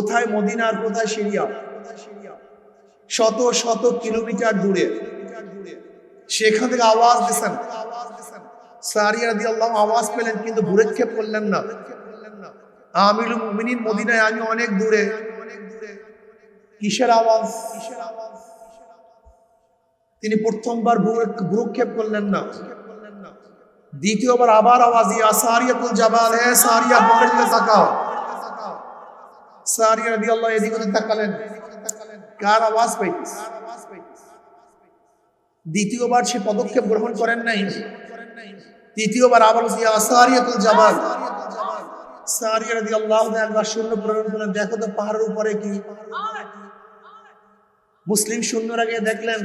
তাআলা মদিনার সিরিয়া আওয়াজ কোথায় কোথায় সিরিয়া? শত শত কিলোমিটার দূরে। সেখান থেকে আওয়াজ দিছেন আওয়াজ পেলেন, কিন্তু ভুরেক্ষেপ করলেন না। আমিরুল মুমিনিন মদিনায়, আমি অনেক দূরে। কিসের আওয়াজ? তিনি প্রথমবার ভুরু- করলেন না। দ্বিতীয়বার আবার আওয়াজ, ইয়া জাবাল, হে সারিয়া দিকে তাকাও। সারিয়া তাকালেন। কার আওয়াজ দ্বিতীয়বার সে পদক্ষেপ গ্রহণ করেন নাই। তৃতীয়বার আবার বলছে, ইয়া সারিয়াতুল জাবাল সারিয়া রাদিয়াল্লাহু তাআলা একবার শূন্য প্রেরণ করলেন দেখো তো পাহাড়ের উপরে কি। মুসলিম সৈন্যরা গিয়ে দেখলেন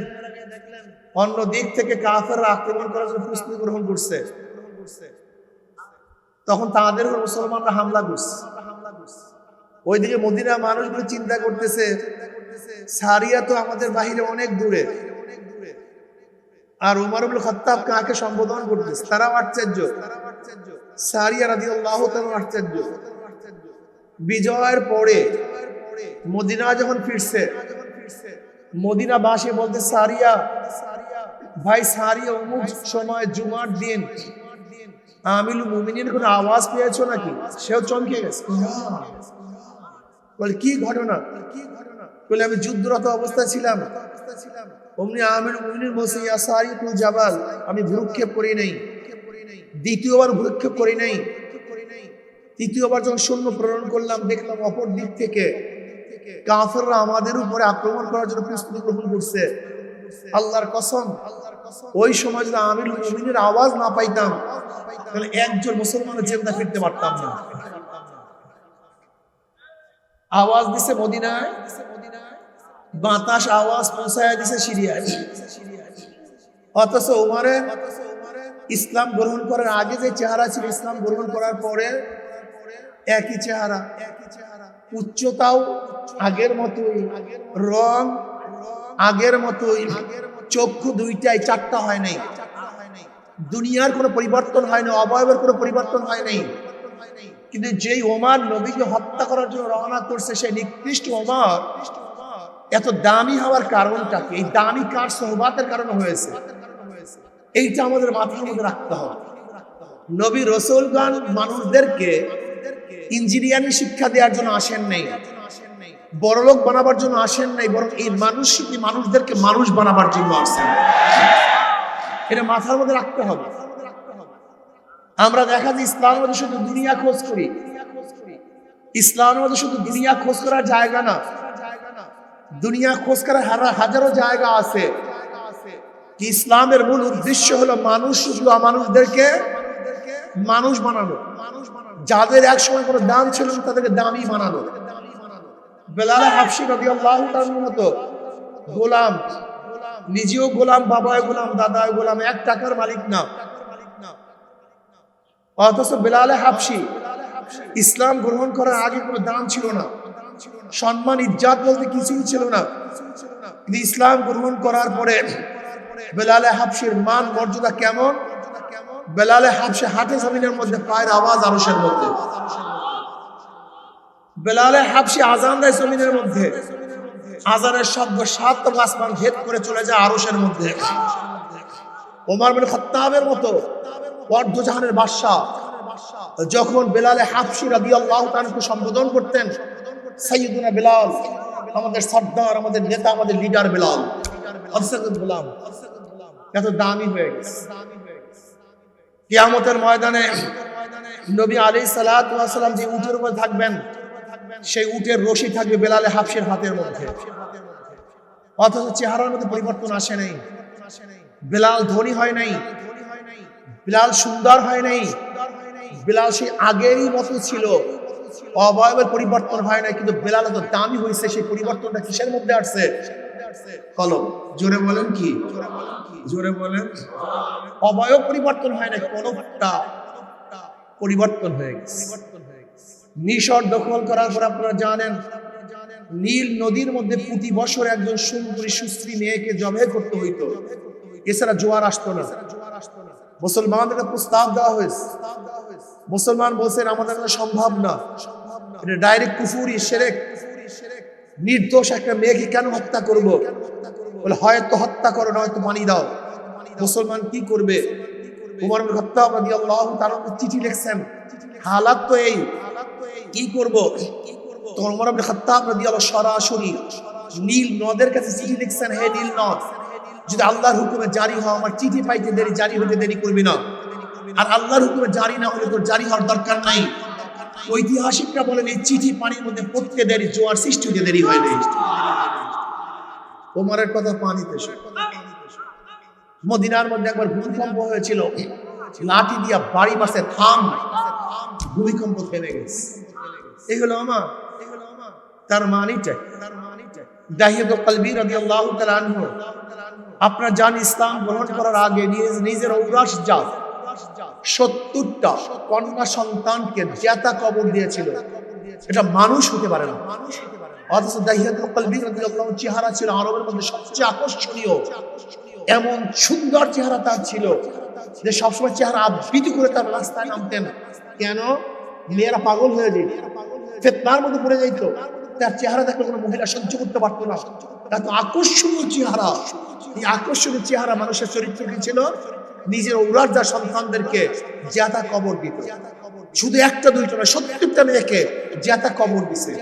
অন্য দিক থেকে কাফেররা আক্রমণ করার জন্য প্রস্তুতি গ্রহণ করছে। তখন তাদের মুসলমানরা হামলা করছে। ওইদিকে মদিনা মানুষগুলো চিন্তা করতেছে সারিয়া তো আমাদের বাহিরে অনেক দূরে। আর উমর কাকে সম্বোধন করতেছে? তারাও আশ্চর্য। সারিয়া আশ্চর্য। বিজয়ের পরে মদিনা যখন ফিরছে বলতে সারিয়া, ভাই সারিয়া, অমুক সময় জুমার দিন আমিল মুমিনের কোনো আওয়াজ পেয়েছ নাকি? সেও চমকে গেছে। বলে, কি ঘটনা? বলে, আমি যুদ্ধরত অবস্থায় ছিলাম। অমনি আমির মুমিনের বলছে, ইয়া সারিকুল জাবাল, আমি ভ্রুক্ষেপ করি নাই। দ্বিতীয়বার ভ্রুক্ষেপ করি নাই। তৃতীয়বার যখন সৈন্য প্রেরণ করলাম, দেখলাম অপর দিক থেকে কাফেররা আমাদের উপরে আক্রমণ করার জন্য প্রস্তুতি গ্রহণ করছে। আল্লাহর কসম, ওই সময় যদি আমির মুমিনের আওয়াজ না পাইতাম, তাহলে একজন মুসলমানের জেন্দা ফিরতে পারতাম না। আওয়াজ দিছে মদিনায়। বাতাস আওয়াজ পৌঁছায় দিছে সিরিয়ায়। অথচ উমারে ইসলাম গ্রহণ করার আগে যে চেহারা ছিল, ইসলাম গ্রহণ করার পরে একই চেহারা। উচ্চতাও আগের মতোই, রং আগের মতোই, চক্ষু দুইটাই চারটা হয় নাই। দুনিয়ার কোনো পরিবর্তন হয় না অবয়বের কোনো পরিবর্তন হয় নাই। কিন্তু যেই ওমার নবীকে হত্যা করার জন্য রওনা করছে, সেই নিকৃষ্ট ওমার এত দামি হওয়ার কারণটা কি? এই দামি কার সহবাতের কারণে হয়েছে? এইটা আমাদের মাথার মধ্যে রাখতে হবে। নবী রসুলগণ মানুষদেরকে ইঞ্জিনিয়ারিং শিক্ষা দেওয়ার জন্য আসেন নাই। বড়লোক বানাবার জন্য আসেন নাই, বরং এই মানুষ মানুষদেরকে মানুষ বানাবার জন্য আসেন? এটা মাথার মধ্যে রাখতে হবে। আমরা দেখা যায় ইসলামের মধ্যে শুধু দুনিয়া খোঁজ করি। ইসলামের মধ্যে শুধু দুনিয়া খোঁজ করার জায়গা না। দুনিয়া খোঁজ করার হারা- হাজারো জায়গা আছে। কি ইসলামের মূল উদ্দেশ্য হলো মানুষ মানুষদেরকে মানুষ বানানো। যাদের এক সময় কোনো দাম ছিল তাদেরকে দামি বানানো। হাফসি রবি আল্লাহ মতো গোলাম, নিজেও গোলাম বাবায় গোলাম দাদায় গোলাম, এক টাকার মালিক না। অথচ বেলালে হাফসি ইসলাম গ্রহণ করার আগে কোনো দাম ছিল না। সম্মান, ইজ্জাত বলতে কিছুই ছিল না। কিন্তু ইসলাম গ্রহণ করার পরে বেলালে হাফসির মান, মর্যাদা কেমন? বেলালে হাফসি হাটে জমিনের মধ্যে পায়ের আওয়াজ আরসের মধ্যে। বেলালে হাফসি আজান দেয় জমিনের মধ্যে। আজানের শব্দ সাত আসমান ভেদ করে চলে যায় আরসের মধ্যে। ওমর বিন খত্তাবের মতো অর্ধজাহানের বাদশাহ, যখন বেলালে হাফসি রাদি আল্লাহ তানকে সম্বোধন করতেন সৈয়দুনা বেলাল, আমাদের সর্দার, আমাদের নেতা, আমাদের লিডার বেলাল। এত দামি হয়ে গেছে। কিয়ামতের ময়দানে নবী আলী সালাম যে উটের উপর থাকবেন, সেই উটের রশি থাকবে বেলালে হাফসের হাতের মধ্যে। অথচ চেহারার মধ্যে পরিবর্তন আসে নাই। বেলাল ধনী হয় নাই। বিলাল সুন্দর হয় নাই। বিলাল সেই আগেরই মতো ছিল। অবয়বের পরিবর্তন হয় নাই, কিন্তু বেলাল তো দামি হয়েছে সেই পরিবর্তনটা কিসের মধ্যে আসছে? কলম। জোরে বলেন কি? জোরে বলেন। অবয়ব পরিবর্তন হয় না কলমটা পরিবর্তন হয়ে গেছে। মিশর দখল করার পর আপনারা জানেন, নীল নদীর মধ্যে প্রতি বছর একজন সুন্দরী, সুশ্রী মেয়েকে জবে করতে হইতো। এছাড়া জোয়ার আসতো না। মুসলমানদের প্রস্তাব দেওয়া হয়েছে। মুসলমান বলছেন, আমাদের সম্ভব না। এটা ডাইরেক্ট কুফুরি, সেরেক। নির্দোষ একটা মেয়েকে কেন হত্যা করব? বলে, হয়তো হত্যা করো, নয়তো মানি দাও। মুসলমান কি করবে? উমর খাত্তাব রাদিয়াল্লাহু তাআলা চিঠি লিখছেন, হালাত তো এই, কি করব? তখন উমর বিন খাত্তাব রাদিয়াল্লাহু সরাসরি নীল নদের কাছে চিঠি লিখছেন, হে নীল নদ, যদি আল্লাহর হুকুমে জারি হয় আমার চিঠি পাইতে দেরি, জারি হতে দেরি করবি না। আর আল্লাহর হুকুমে জারি না হলে তোর জারি হওয়ার দরকার নাই। ঐতিহাসিকরা বলেন, এই চিঠি পানির মধ্যে পড়তে দেরি, জোয়ার সৃষ্টি হতে দেরি হয় নাই। ওমরের কথা পানিতে মদিনার মধ্যে একবার ভূমিকম্প হয়েছিল। লাঠি দিয়া বাড়ি মাসে থাম। ভূমিকম্প থেমে গেছে। এগুলো আমার। তার মানিটা। আপনার জান ইসলাম গ্রহণ করার আগে নিজ নিজের ঔরাস জাত সত্তরটা কন্যা সন্তানকে জেতা কবর দিয়েছিল। এটা মানুষ হতে পারে না। রাদিয়াল্লাহু চেহারা ছিল সবচেয়ে আকর্ষণীয়। এমন সুন্দর চেহারা তার ছিল যে সবসময় চেহারা করে তার কেন? মেয়েরা পাগল হয়ে যেত। মধ্যে পড়ে যাইত তার চেহারা দেখলে কোনো মহিলা সহ্য করতে পারতো না। এত আকর্ষণীয় চেহারা। এই আকর্ষণীয় চেহারা মানুষের চরিত্র কি ছিল? নিজের ঔরার সন্তানদেরকে জ্যাতা কবর দিত। শুধু একটা দুইটা না সত্তরটা মেয়েকে জ্যাতা কবর দিছে।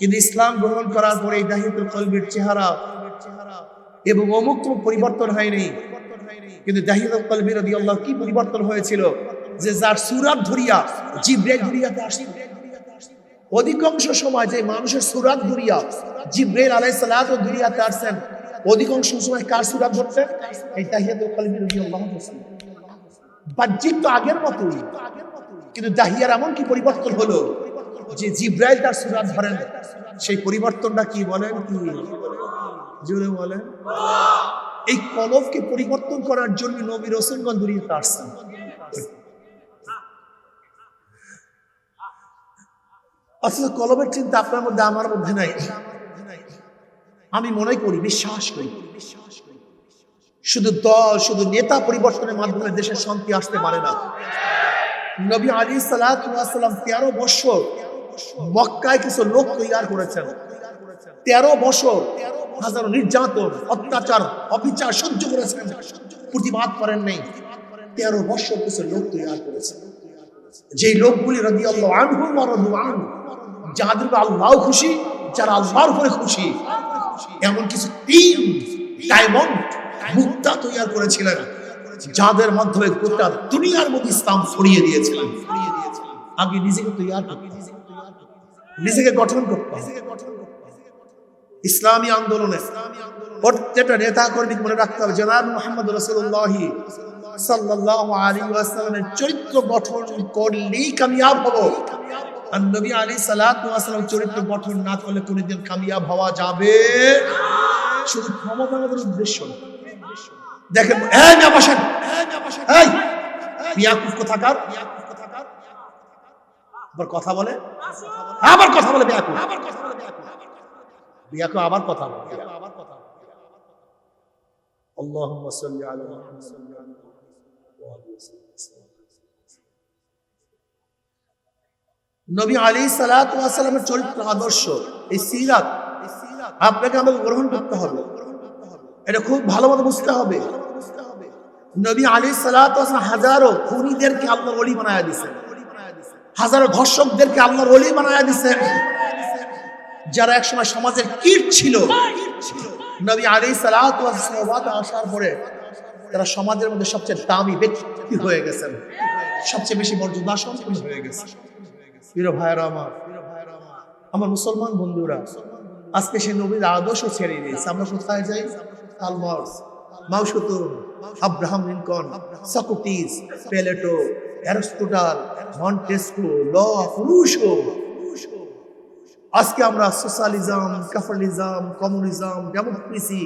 কিন্তু ইসলাম গ্রহণ করার পরে এই দাহিতুল কলবির চেহারা এবং অমুক পরিবর্তন হয়নি। কিন্তু দাহিদুল কলবি রাদিয়াল্লাহু কি পরিবর্তন হয়েছিল? যে যার সুরাত ধরিয়া জিব্রাইল দুনিয়াতে আসছিল অধিকাংশ সময় যে মানুষের সুরাত ধরিয়া জিব্রাইল আলাইহিস সালাত দুনিয়াতে আসছেন অধিকাংশ সময় কার সুরাত ধরতেন এই কলবি রাদিয়াল্লাহু ধরছেন বাহ্যিক তো আগের মতোই, কিন্তু দাহিয়ার এমন কি পরিবর্তন হলো যে জিব্রাইল তার সুরাত ধরেন? সেই পরিবর্তনটা কি বলেন কি? বলেন। এই কলবকে পরিবর্তন করার জন্য নবী রসুলগঞ্জ দুনিয়াতে আসছেন। অথচ কলবের চিন্তা আপনার মধ্যে আমার মধ্যে নাই। আমি মনে করি, বিশ্বাস করি। শুধু দল, শুধু নেতা পরিবর্তনের মাধ্যমে দেশের শান্তি আসতে পারে না। নবী আলী সালাম তেরো বছর মক্কায় কিছু লোক তৈরি করেছেন। তেরো বছর হাজারো নির্যাতন, অত্যাচার, অবিচার সহ্য করেছেন। প্রতিবাদ করেন নাই। তেরো বছর কিছু লোক তৈরি করেছেন। যে লোকগুলি রদি আল্লাহ আনহু, যাদের আল্লাহ খুশি, যারা আল্লাহর উপরে খুশি এমন কিছু ডায়মন্ড মুক্তা তৈরি করেছিলেন, যাদের মাধ্যমে গোটা দুনিয়ার মধ্যে ইসলাম ছড়িয়ে দিয়েছিলেন। আগে নিজেকে তৈরি নিজেকে গঠন করতে। ইসলামী আন্দোলনে প্রত্যেকটা নেতা কর্মী মনে রাখতে হবে, জনাব মোহাম্মদ রসুল্লাহ সাল্লাল্লাহু আলাইহি ওয়াসাল্লামের চরিত্র গঠন করলেই কামিয়াব হব। আর নবী আলী সাল্লাল্লাহু আলাইহি ওয়াসাল্লাম চরিত্র গঠন না করলে কোনোদিন কামিয়াব হওয়া যাবে শুধু ক্ষমতা আমাদের উদ্দেশ্য না। দেখেন এই না বসেন এই মিয়াকুব কোথাকার আবার কথা বলে আবার কথা বলে মিয়াকুব বিয়াকে আবার কথা বলে আবার কথা বলে اللهم صل على محمد وآله وسلم নবী আলী সালামের চরিত্র আদর্শ, এই সিরাত, আপনাকে আমাকে গ্রহণ করতে হবে। এটা খুব ভালোভাবে বুঝতে হবে। নবী আলী সালাম হাজারো খুনিদেরকে আল্লাহর অলি বানায় দিছেন হাজারো ধর্ষকদেরকে আল্লাহর অলি বানায় দিছেন যারা একসময় সমাজের কীট ছিল। নবী আলী সালাত আসার পরে তারা সমাজের মধ্যে সবচেয়ে দামি ব্যক্তি হয়ে গেছেন। সবচেয়ে বেশি মর্যাদা সম্পন্ন হয়ে গেছে। প্রিয় ভাইয়েরা আমার আমার মুসলমান বন্ধুরা, আজকে সে নবীর আদর্শ ছেড়ে দিয়েছে। আমরা কোথায় যাই? Karl Marx মাউসুতুর, Abraham Lincoln, Socrates, Plato, Aristotle, Montesquieu, ল, রুশো। আজকে আমরা সোশ্যালিজম, ক্যাপিটালিজম, কমিউনিজম, ডেমোক্রেসি,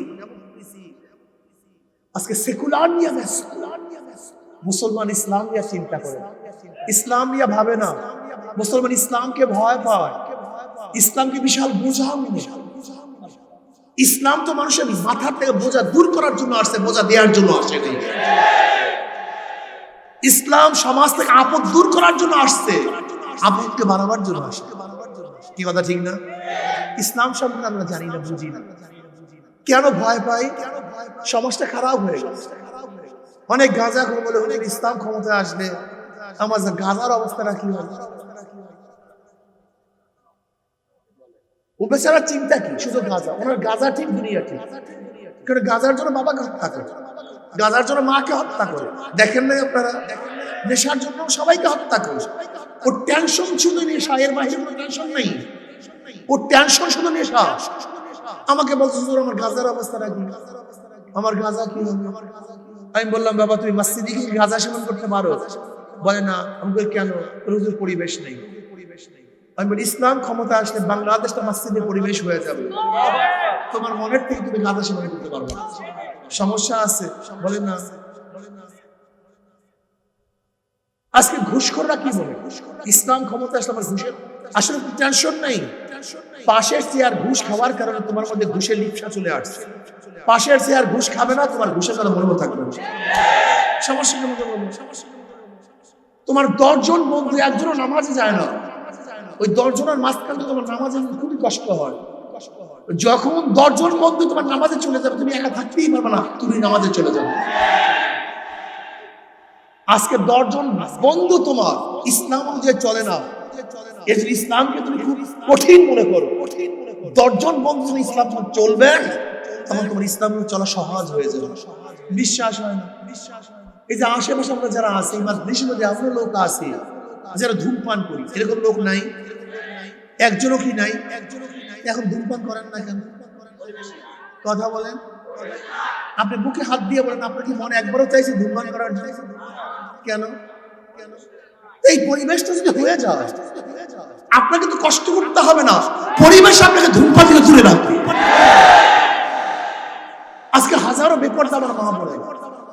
আজকে সেকুলার নিয়ে মুসলমান ইসলাম নিয়ে চিন্তা করে। ইসলাম নিয়ে ভাবে না। মুসলমান ইসলামকে ভয় পায়। ইসলামকে বিশাল বোঝা মনে ইসলাম তো মানুষের মাথার থেকে বোঝা দূর করার জন্য আসছে, বোঝা দেওয়ার জন্য আসে ইসলাম সমাজ থেকে আপদ দূর করার জন্য আসছে, আপদকে বাড়াবার জন্য আসে কি কথা ঠিক না? ইসলাম সম্পর্কে আমরা জানি না, বুঝি না। কেন ভয় পাই? সমাজটা খারাপ হয়ে অনেক গাঁজা বলে হুজুর ইসলাম ক্ষমতায় আসলে আমার গাঁজার অবস্থাটা কি হবে ও বেচারা চিন্তা কি? শুধু গাঁজা ওনার গাঁজা ঠিক দুনিয়া ঠিক। কারণ গাঁজার জন্য বাবাকে হত্যা করে? গাঁজার জন্য মাকে হত্যা করে। দেখেন নাই আপনারা? নেশার জন্য সবাইকে হত্যা করে। ওর টেনশন শুধু নেশা, এর বাইরে কোনো টেনশন নেই। ওর টেনশন শুধু নেশা। আমাকে বলছে আমার গাঁজার অবস্থাটা কি আমার গাঁজা কি? হবে আমি বললাম, বাবা, তুমি মসজিদে কি গাঁজা সেবন করতে পারো। বলে না আমি বলি কেন হুজুর পরিবেশ নেই? আমি বলি, ইসলাম ক্ষমতা আসলে বাংলাদেশটা মসজিদে পরিবেশ হয়ে যাবে। তোমার মনের থেকে তুমি গাঁজা সেবন করতে পারবে সমস্যা আছে, বলে না। আজকে ঘুষখোররা কি বলে? ইসলাম ক্ষমতা আসলে আমার ঘুষের, আসলে টেনশন নেই। পাশের চেয়ার ঘুষ খাওয়ার কারণে তোমার মধ্যে ঘুষের লিপসা চলে আসছে। পাশের চেয়ার ঘুষ খাবে না, তোমার ঘুষের কথা মনে থাকবে। সমস্যা বলব? তোমার দশজন বন্ধু, একজনও নামাজে যায় না। ওই দশজনের মাঝখানে তোমার নামাজে খুবই কষ্ট হয়। যখন দশজন বন্ধু তোমার নামাজে চলে যাবে, তুমি একা থাকতেই পারবে না, তুমি নামাজে চলে যাবে। আজকে দশজন বন্ধু তোমার ইসলাম অনুযায়ী চলে না। ইসলামকে তুমি খুব কঠিন মনে করো। দশজন বন্ধু যখন ইসলাম চলবে, তখন তোমার ইসলাম চলা সহজ হয়ে যাবে। বিশ্বাস হয় না। বিশ্বাস। এই যে আশেপাশে আমরা যারা আছি, এই দেশের মধ্যে এমন লোক আছে যারা ধূমপান করি। এরকম লোক নাই, একজনও কি নাই? এখন ধূমপান করেন না কেন? কথা বলেন। আপনি বুকে হাত দিয়ে বলেন, আপনার কি মনে একবারও চাইছে ধূমপান করার? জন্য কেন? এই পরিবেশটা যদি হয়ে যায়, আপনাকে তো কষ্ট করতে হবে না। পরিবেশ আপনাকে ধূমপান থেকে দূরে রাখবে। আজকে হাজারো বিপর্যয় আমার মা বলে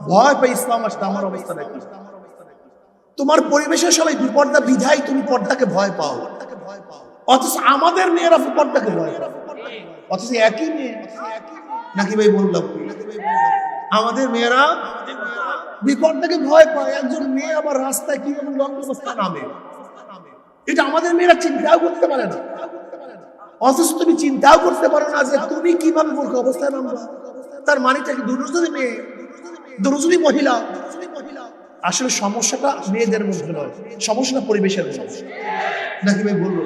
ভয় পাই ইসলাম আসতে আমার অবস্থা নাকি তোমার পরিবেশের সবাই বিপর্দা বিধাই তুমি পর্দাকে ভয় পাও। অথচ আমাদের মেয়েরা পর্দাকে ভয় পায়। অথচ একই মেয়ে। নাকি ভাই বললাম? আমাদের মেয়েরা বিপর্দাকে ভয় পায়। একজন মেয়ে আবার রাস্তায় কীভাবে লঙ্গ অবস্থা নামে? এটা আমাদের মেয়েরা চিন্তাও করতে পারে না। অথচ তুমি চিন্তাও করতে পারো না যে তুমি কীভাবে মূর্খ অবস্থায় নামবা। তার মানেটা কি? দুজনই মেয়ে দুজনই মহিলা, আসলে সমস্যাটা মেয়েদের মধ্যে নয় সমস্যাটা পরিবেশের মধ্যে। নাকি ভাই বলব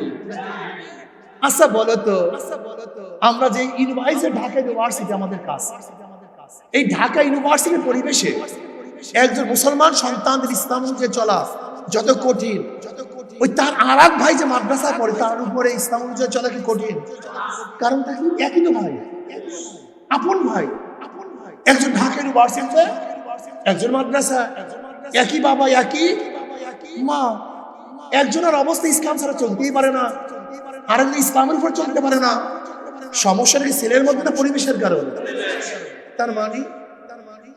আচ্ছা বলো তো, আমরা যে ইউনিভার্সিটি ঢাকা ইউনিভার্সিটি আমাদের কাজ। এই ঢাকা ইউনিভার্সিটির পরিবেশে একজন মুসলমান সন্তানদের ইসলাম যে চলা যত কঠিন, ওই তার আর ভাই যে মাদ্রাসা পড়ে, তার উপরে ইসলাম অনুযায়ী চলা কি কঠিন? কারণ তাকে একই তো ভাই। আপন ভাই। একজন ঢাকা ইউনিভার্সিটিতে একজন মাদ্রাসা, একই বাবা, একই মা। একজনের অবস্থা ইসলাম ছাড়া চলতেই পারে না, আরেকজন ইসলামের উপর চলতে পারে না। সমস্যাটা কি ছেলের মধ্যে না পরিবেশের কারণে? তার মানে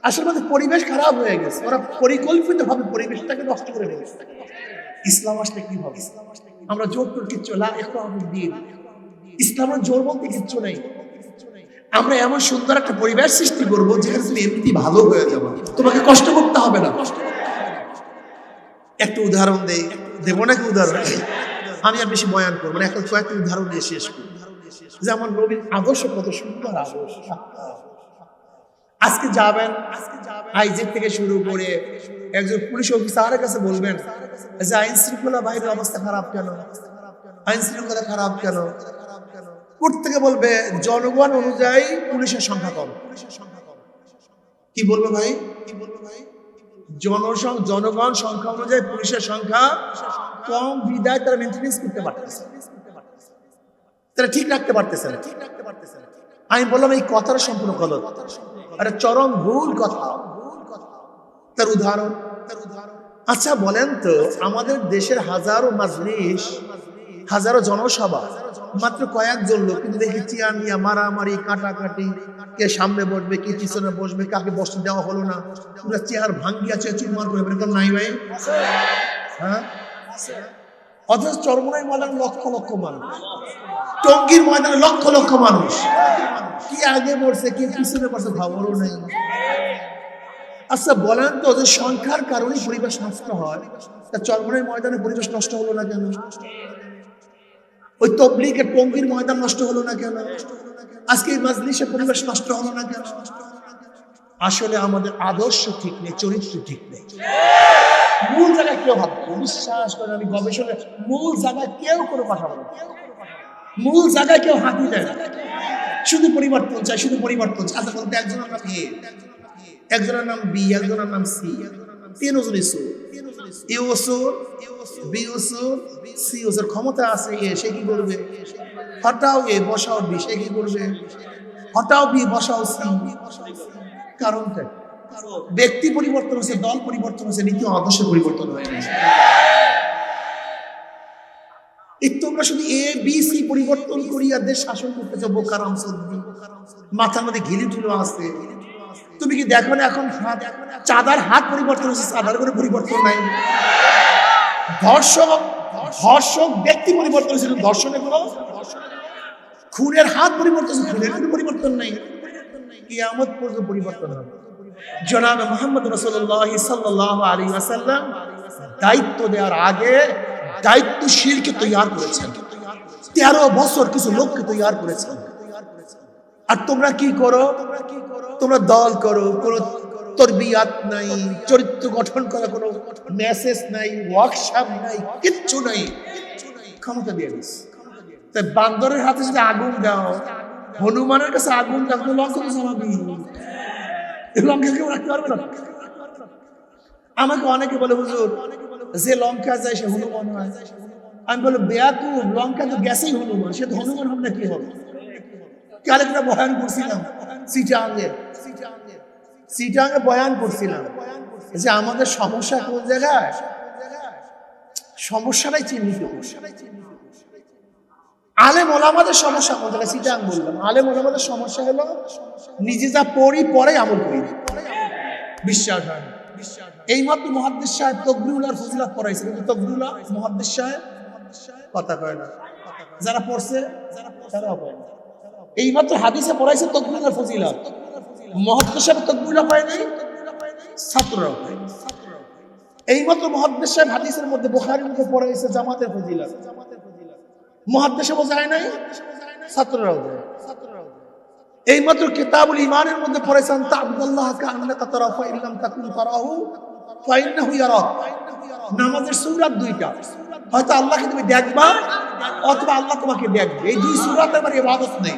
আসলে আমাদের পরিবেশ খারাপ হয়ে গেছে। ওরা পরিকল্পিত ভাবে পরিবেশটাকে নষ্ট করে ফেলেছে। ইসলাম আসলে কি হবে? আমরা জোর করে কিচ্ছু লা দিন। ইসলামের জোর বলতে কিচ্ছু নেই। আমরা এমন সুন্দর একটা পরিবেশ সৃষ্টি করব যেখানে তুমি এমনি ভালো হয়ে যাবে। তোমাকে কষ্ট করতে হবে না। একটা উদাহরণ দেই। দেবো নাকি উদাহরণ? আমি আর বেশি বয়ান করব না। এখন কয়েকটা উদাহরণ দিয়ে শেষ করি। যেমন নবীর আদর্শ কত সুন্দর আজকে যাবেন আইজের থেকে শুরু করে একজন পুলিশ অফিসারের কাছে বলবেন যে আইন শৃঙ্খলা বাহিনীর অবস্থা খারাপ কেন? আইন শৃঙ্খলা খারাপ কেন? প্রত্যেকে বলবে? জনগণ অনুযায়ী পুলিশের সংখ্যা কম। কি বলবে ভাই? কি বলবে ভাই জনসং জনগণ সংখ্যা অনুযায়ী পুলিশের সংখ্যা কম বিদায় তারা মেনটেনেন্স করতে পারতেছে। তারা ঠিক রাখতে পারতেছে না। ঠিক রাখতে পারতেছে না আমি বললাম, এই কথাটা সম্পূর্ণ গলত। একটা চরম ভুল কথা। তার উদাহরণ। তার উদাহরণ আচ্ছা বলেন তো, আমাদের দেশের হাজারো মাজলিস হাজারো জনসভা মাত্র কয়েকজন লোক, কিন্তু দেখি চেয়ার নিয়ে মারামারি, কাটাকাটি, কে সামনে বসবে, কে পিছনে বসবে, কাকে বসতে দেওয়া হলো না। পুরো চেয়ার ভাঙ্গি আছে চুরমার করে এরকম নাই ভাই? হ্যাঁ? অথচ চরমনাই ময়দানে লক্ষ লক্ষ মানুষ। টঙ্গীর ময়দানে লক্ষ লক্ষ মানুষ। কি আগে পড়ছে কি পিছনে পড়ছে খবরও নেই। আচ্ছা বলেন তো যে সংখ্যার কারণে পরিবেশ নষ্ট হয়, তা চরমনাই ময়দানে পরিবেশ নষ্ট হলো না কেন? ওই তবলিগের টঙ্গীর ময়দান নষ্ট হলো না কেন? আজকে এই মাজলিসের পরিবেশ নষ্ট হলো না কেন? আসলে আমাদের আদর্শ ঠিক নেই, চরিত্র ঠিক নেই। মূল জায়গায় কেউ ভাববে বিশ্বাস করেন আমি গবেষণা মূল জায়গায় কেউ কোনো কথা বলে মূল জায়গায় কেউ হাতি দেয় শুধু পরিবর্তন চাই, শুধু পরিবর্তন চাই। আচ্ছা বলতে একজনের নাম এ একজনের নাম বি, একজনের নাম সি। তিন ওজন ইসু ক্ষমতা আছে সে কি করবে? হটাও এ বসাও বি, সে কি করবে? হটাও বি, বসাও সি। কারণটা ব্যক্তি পরিবর্তন হচ্ছে দল পরিবর্তন হচ্ছে নীতি ও আদর্শের পরিবর্তন হয়ে গেছে। তোমরা শুধু এ, বি, সি পরিবর্তন করিয়া দেশ শাসন করতেছো বোকারাম সদ্দি মাথার মধ্যে ঘিলি তুলো আছে। তুমি কি দেখো না এখন চাঁদার হাত পরিবর্তন হচ্ছে চাঁদার কোনো পরিবর্তন নাই? ধর্ষক ধর্ষক ব্যক্তি পরিবর্তন হচ্ছে কিন্তু ধর্ষণের কোনো খুনের হাত পরিবর্তন খুনের কোনো পরিবর্তন নাই। কিয়ামত পর্যন্ত পরিবর্তন হবে। জনাব মোহাম্মদ রসুল্লাহ সাল্লাহ আলী আসাল্লাম দায়িত্ব দেওয়ার আগে দায়িত্বশীলকে তৈয়ার করেছেন। তেরো বছর কিছু লোককে তৈয়ার করেছেন। আর তোমরা কি করো? তোমরা দল করো, কোনো তরবিয়াত নাই, চরিত্র গঠন করা, কোনো মেসেজ নাই ওয়ার্কশপ নাই, কিচ্ছু নাই। ক্ষমতা দিয়ে দিস। তাই বান্দরের হাতে যদি আগুন দাও, হনুমানের কাছে আগুন দাও তো লঙ্কা তো লঙ্কা কেউ রাখতে পারবে না। আমাকে অনেকে বলে, হুজুর, যে লঙ্কা যায় সে হনুমান হয়। আমি বলি বেয়াকুব লঙ্কা তো গেছেই হনুমান, সে তো হনুমান হবে না, কি হবে? আরেকটা বয়ান করছিলাম সিটাঙ্গে সিটাঙ্গে। বয়ান করছিলাম। যে আমাদের সমস্যা কোন জায়গায়? সমস্যাটাই চিহ্নিত সমস্যা কোন জায়গায়? সিটাং বললাম। সমস্যা হলো নিজে যা পড়ি, পরে আমল করি। বিশ্বাস হয় না। এইমাত্র মহাদ্দেশ সাহেব তকবিউল্লাহর ফজিলাত পড়াইছে, কিন্তু তকবিউল্লাহ মহাদ্দেশ সাহেব কথা কয় না। যারা পড়ছে, তারাও পড়ে না। এইমাত্র হাদিসে পড়াইছে তকবিউল্লাহর ফজিলাত। মহাদ্দেশ সাহেব তকবিউল্লাহ পায় নাই, ছাত্ররাও পায়। এইমাত্র মহাদ্দেশ সাহেব হাদিসের মধ্যে বোখারির মধ্যে পড়াইছে জামাতের ফজিলাত। মহাদ্দেশে বোঝায় নাই, ছাত্ররাও যায় এইমাত্র কিতাবুল ইমানের মধ্যে পড়েছেন তা আব্দুল্লাহ কা আন্নাকা তারাফা ইল্লাম তাকুন তারাহু, ফাইন্নাহু ইয়ারাক নামাজের সূরাত দুইটা। হয়তো আল্লাহকে তুমি দেখবা, অথবা আল্লাহ তোমাকে দেখবে। এই দুই সূরাতে আমার ইবাদত নেই।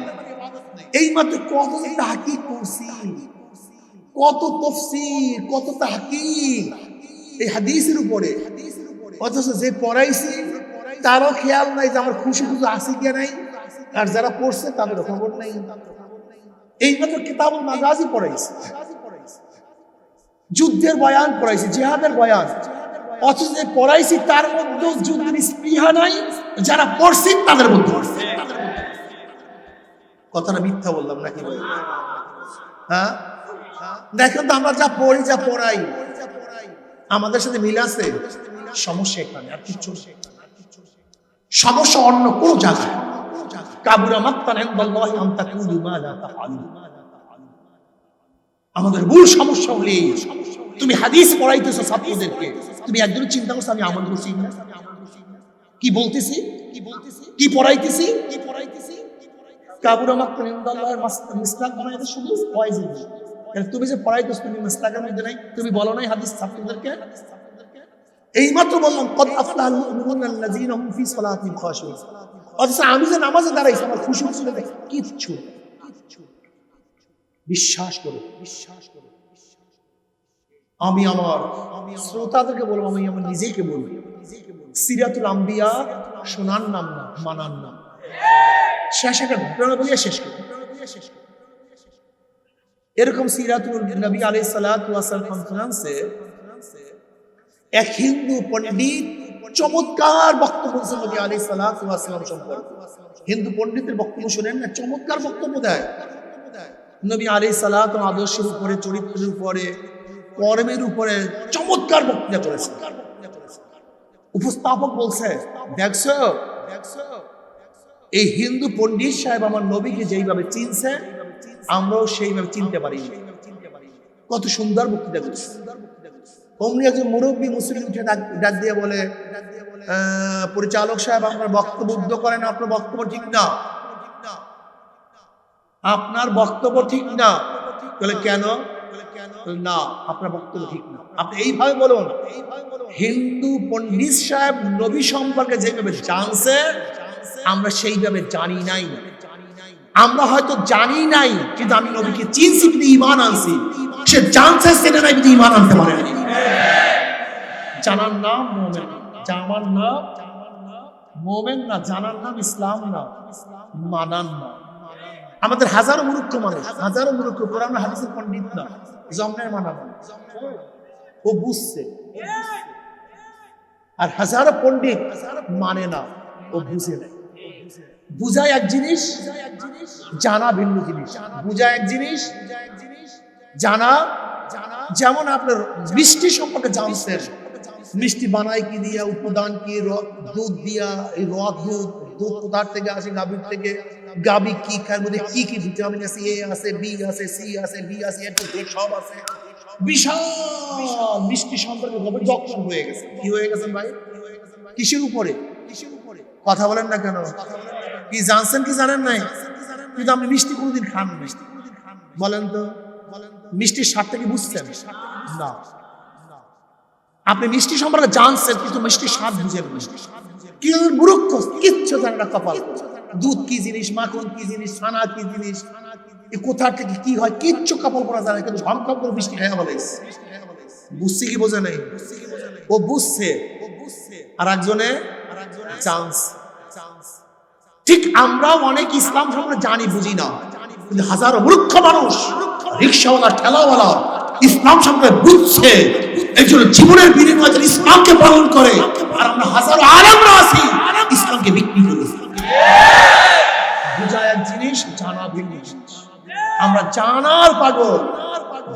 এইমাত্র কত যে তাহকিক করছি কত তফসির কত তাহকিক এই হাদিসের উপরে, অথচ যে পড়াইছি, তারও খেয়াল নাই যে আমার খুশি খুশি আছে কি নাই। আর যারা পড়ছে তাদের খবর নাই। এইমাত্র কিতাবুল মাগাজি পড়াইছে। যুদ্ধের বয়ান পড়াইছি, জিহাদের বয়ান। অথচ যে পড়াইছি, তার মধ্যে যুদ্ধের স্পৃহা নাই, যারা পড়ছে, তাদের মধ্যে কথাটা মিথ্যা বললাম নাকি হ্যাঁ? দেখেন তো আমরা যা পড়ি, যা পড়াই, আমাদের সাথে মিল আছে? সমস্যা এখানে, আর নেই। সমস্যা অন্য কোন জায়গায়। আমাদের মূল সমস্যা হলে তুমি হাদিস পড়াইতেছো ছাত্রদেরকে। তুমি একজন চিন্তা করছ, আমি আমল করছি। কি বলতেছি? কি বলতেছি? কি পড়াইতেছি কি পড়াইতেছি? তুমি যে বললাম আমি যে নামাজে দাঁড়াইছি কিচ্ছু। বিশ্বাস করো বিশ্বাস করো আমি আমার শ্রোতাদেরকে বলব, আমি আমার নিজেকে বলব সিরাতুল আম্বিয়া শোনার নাম না, মানার নাম। শেষ একটা ঘটনা বলিয়া শেষ করি। এরকম সিরাতুল নবী আলাইহিস সালাতু ওয়াস সালাম কনফারেন্সে এক হিন্দু পণ্ডিত চমৎকার বক্তব্য নবী আলী সালাম সম্পর্কে। হিন্দু পণ্ডিতের বক্তব্য শুনেন, না চমৎকার বক্তব্য দেয়। নবী আলী সালাত আদর্শের উপরে, চরিত্রের উপরে, কর্মের উপরে চমৎকার বক্তৃতা করেছেন উপস্থাপক বলছে দেখছ দেখছ? এই হিন্দু পণ্ডিত সাহেব আমার নবীকে যেইভাবে চিনছে, আমরাও সেইভাবে চিনতে পারি কত সুন্দর বক্তৃতা করছে অমনি একজন মুরব্বী মুসলিম উঠে ডাক- দিয়ে বলে পরিচালক সাহেব, আপনার বক্তব্য করেন, আপনার বক্তব্য ঠিক না। আপনার বক্তব্য ঠিক না? বলে কেন? না, আপনার বক্তব্য ঠিক না। আপনি এইভাবে বলুন, হিন্দু পন্ডিত সাহেব নবী সম্পর্কে যেভাবে জানছে আমরা সেইভাবে জানি নাই। আমরা হয়তো জানি নাই কিন্তু আমি নবীকে চিনছি কিন্তু ইমান আনছি। সে জানছে সেটা নাই কিন্তু ইমান আনতে পারে। জানার নাম জামার নাম মোমেন না, জানার নাম ইসলাম না, মানান না। আমাদের হাজারো মানুষ হাজারো মূর্খ কোরআন হাদিসের পণ্ডিত না ও বুঝছে। আর হাজারো পণ্ডিত মানে না, ও বুঝে না বুঝায় এক জিনিস, জানা ভিন্ন জিনিস। বুঝা এক জিনিস, জানা যেমন আপনার মিষ্টি সম্পর্কে জানছেন মিষ্টি বানায় কি দিয়া, উপাদান কি দুধ দিয়া, এই রদ দুধ দুধ কোথার থেকে আসে, গাভীর থেকে? গাভী কি খায় মধ্যে কি কি ভিটামিন আছে? এ আছে, বি আছে, সি আছে বি আছে থেকে সব আছে। বিশাল মিষ্টি সম্পর্কে গভীর দক্ষণ হয়ে গেছে। কি হয়ে গেছেন ভাই? কিসের উপরে কিসের উপরে? কথা বলেন না কেন? কি জানছেন কি জানেন নাই? কিন্তু আপনি মিষ্টি কোনোদিন খান মিষ্টি বলেন তো, মিষ্টির স্বাদটা কি বুঝছেন? না। আপনি মিষ্টি সম্পর্কে জানছেন, কিন্তু মিষ্টির স্বাদ বুঝেন কি মূর্খ, কিচ্ছু জানে না কপাল। দুধ কি জিনিস, মাখন কি জিনিস, ছানা কি জিনিস, এ কোথা থেকে কি হয়, কিচ্ছু কপাল পরা জানে কিন্তু ঝমঝম করে মিষ্টি খাইয়া বলেছে বুঝছি কি বোঝে নাই? ও বুঝছে। আর একজনে চান্স। ঠিক আমরাও অনেক ইসলাম সম্পর্কে জানি, বুঝি না। কিন্তু হাজারো মূর্খ মানুষ, রিক্সাওয়ালা, ঠেলাওয়ালা, ইসলাম সম্পর্কে বুঝছে। এই জন্য জীবনের বিনিময়ে ইসলামকে পালন করে। আর আমরা হাজারো আরামরা আছি, ইসলামকে বিক্রি করি। বুঝা জিনিস, জানা ভিন্ন আমরা জানার পাগল,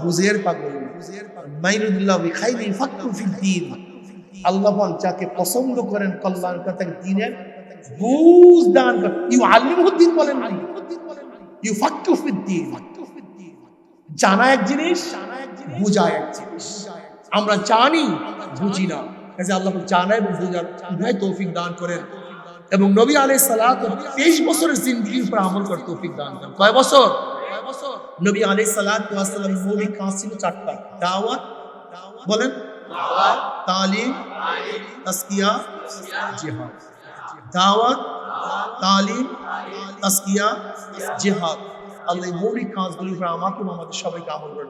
বুঝের পাগল। মাইনুদ্দিল্লাহ বিখাইনি ফাক্কু ফিল আল্লাহ যাকে পছন্দ করেন, কল্যাণ তাকে দিনের জানা এক জিনিস আমরা জানি বুঝি না আল্লাহ জানা এবং বুঝার উভয় তৌফিক দান করেন এবং নবী আলাই সালাত তেইশ বছরের জিন্দগির উপর আমল করে তৌফিক দান করেন কয় বছর নবী আলাই সালাত ওয়াসালাম মৌলিক কাজ ছিল চারটা দাওয়াত বলেন তালিম তাসকিয়া জিহাদ দাওয়াত তালিম তাসকিয়া জেহাদ। আল্লাহ মৌলিক কাজগুলির উপর আমাকে আমাদের সবাইকে আমল করে